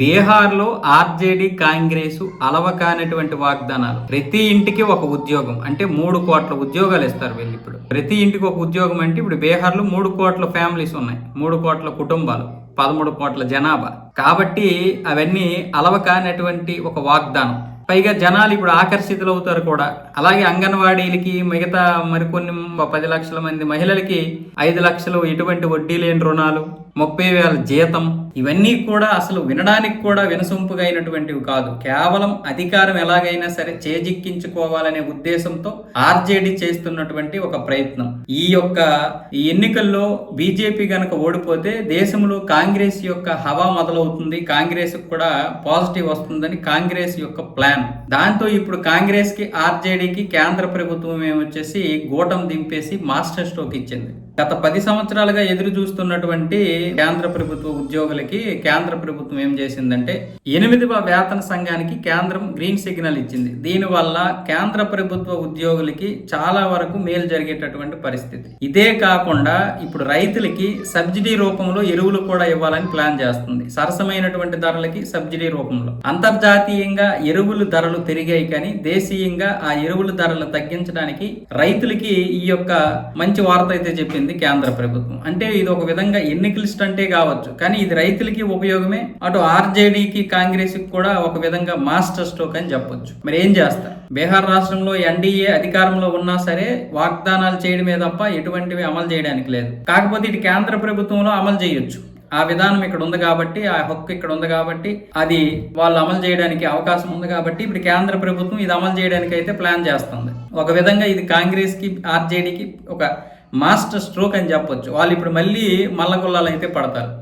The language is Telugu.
బీహార్లో ఆర్జేడీ కాంగ్రెస్ అలవకానటువంటి వాగ్దానాలు. ప్రతి ఇంటికి ఒక ఉద్యోగం. అంటే మూడు కోట్ల ఉద్యోగాలు ఇస్తారు వీళ్ళు ఇప్పుడు. ప్రతి ఇంటికి ఒక ఉద్యోగం అంటే ఇప్పుడు బీహార్లో మూడు కోట్ల ఫ్యామిలీస్ ఉన్నాయి. మూడు కోట్ల కుటుంబాలు పదమూడు కోట్ల జనాభా. కాబట్టి అవన్నీ అలవకానటువంటి ఒక వాగ్దానం. పైగా జనాలు ఇప్పుడు ఆకర్షితులు అవుతారు కూడా. అలాగే అంగన్వాడీలకి మిగతా మరికొన్ని పది లక్షల మంది మహిళలకి ఐదు లక్షలు ఎటువంటి వడ్డీ లేని రుణాలు ముప్పై వేల జీతం ఇవన్నీ కూడా అసలు వినడానికి కూడా వినసొంపుగా అయినటువంటివి కాదు. కేవలం అధికారం ఎలాగైనా సరే చేజిక్కించుకోవాలనే ఉద్దేశంతో ఆర్జేడీ చేస్తున్నటువంటి ఒక ప్రయత్నం. ఈ యొక్క ఈ ఎన్నికల్లో బీజేపీ గనక ఓడిపోతే దేశంలో కాంగ్రెస్ యొక్క హవా మొదలవుతుంది. కాంగ్రెస్ కూడా పాజిటివ్ వస్తుందని కాంగ్రెస్ యొక్క ప్లాన్. దాంతో ఇప్పుడు కాంగ్రెస్కి ఆర్జేడీకి కేంద్ర ప్రభుత్వం ఏమొచ్చేసి గూటం దింపేసి మాస్టర్ స్ట్రోక్ ఇచ్చింది. గత పది సంవత్సరాలుగా ఎదురు చూస్తున్నటువంటి కేంద్ర ప్రభుత్వ ఉద్యోగులకి కేంద్ర ప్రభుత్వం ఏం చేసిందంటే ఎనిమిదవ వేతన సంఘానికి కేంద్రం గ్రీన్ సిగ్నల్ ఇచ్చింది. దీనివల్ల కేంద్ర ప్రభుత్వ ఉద్యోగులకి చాలా వరకు మేలు జరిగేటటువంటి పరిస్థితి. ఇదే కాకుండా ఇప్పుడు రైతులకి సబ్సిడీ రూపంలో ఎరువులు కూడా ఇవ్వాలని ప్లాన్ చేస్తుంది. సరసమైనటువంటి ధరలకి సబ్సిడీ రూపంలో. అంతర్జాతీయంగా ఎరువులు ధరలు పెరిగాయి కానీ దేశీయంగా ఆ ఎరువుల ధరలు తగ్గించడానికి రైతులకి ఈ యొక్క మంచి వార్త అయితే చెప్పింది కేంద్ర ప్రభుత్వం. అంటే ఇది ఒక విధంగా ఎన్నికల అంటే కావచ్చు. కానీ ఇది రైతులకి ఉపయోగమే. అటు ఆర్జేడీకి కాంగ్రెస్ కూడా ఒక విధంగా మాస్టర్ స్ట్రోక్ అని చెప్పొచ్చు. మరి ఏం చేస్తారు? బీహార్ రాష్ట్రంలో ఎన్డీఏ అధికారంలో ఉన్నా సరే వాగ్దానాలు చేయడమే తప్ప ఎటువంటివి అమలు చేయడానికి లేదు. కాకపోతే ఇటు కేంద్ర ప్రభుత్వంలో అమలు చేయొచ్చు. ఆ విధానం ఇక్కడ ఉంది కాబట్టి ఆ హక్కు ఇక్కడ ఉంది కాబట్టి అది వాళ్ళు అమలు చేయడానికి అవకాశం ఉంది కాబట్టి ఇప్పుడు కేంద్ర ప్రభుత్వం ఇది అమలు చేయడానికి అయితే ప్లాన్ చేస్తుంది. ఒక విధంగా ఇది కాంగ్రెస్కి ఆర్జేడీకి ఒక మాస్టర్ స్ట్రోక్ అని చెప్పొచ్చు. వాళ్ళు ఇప్పుడు మళ్ళీ మల్లగొల్లాలు అయితే పడతారు.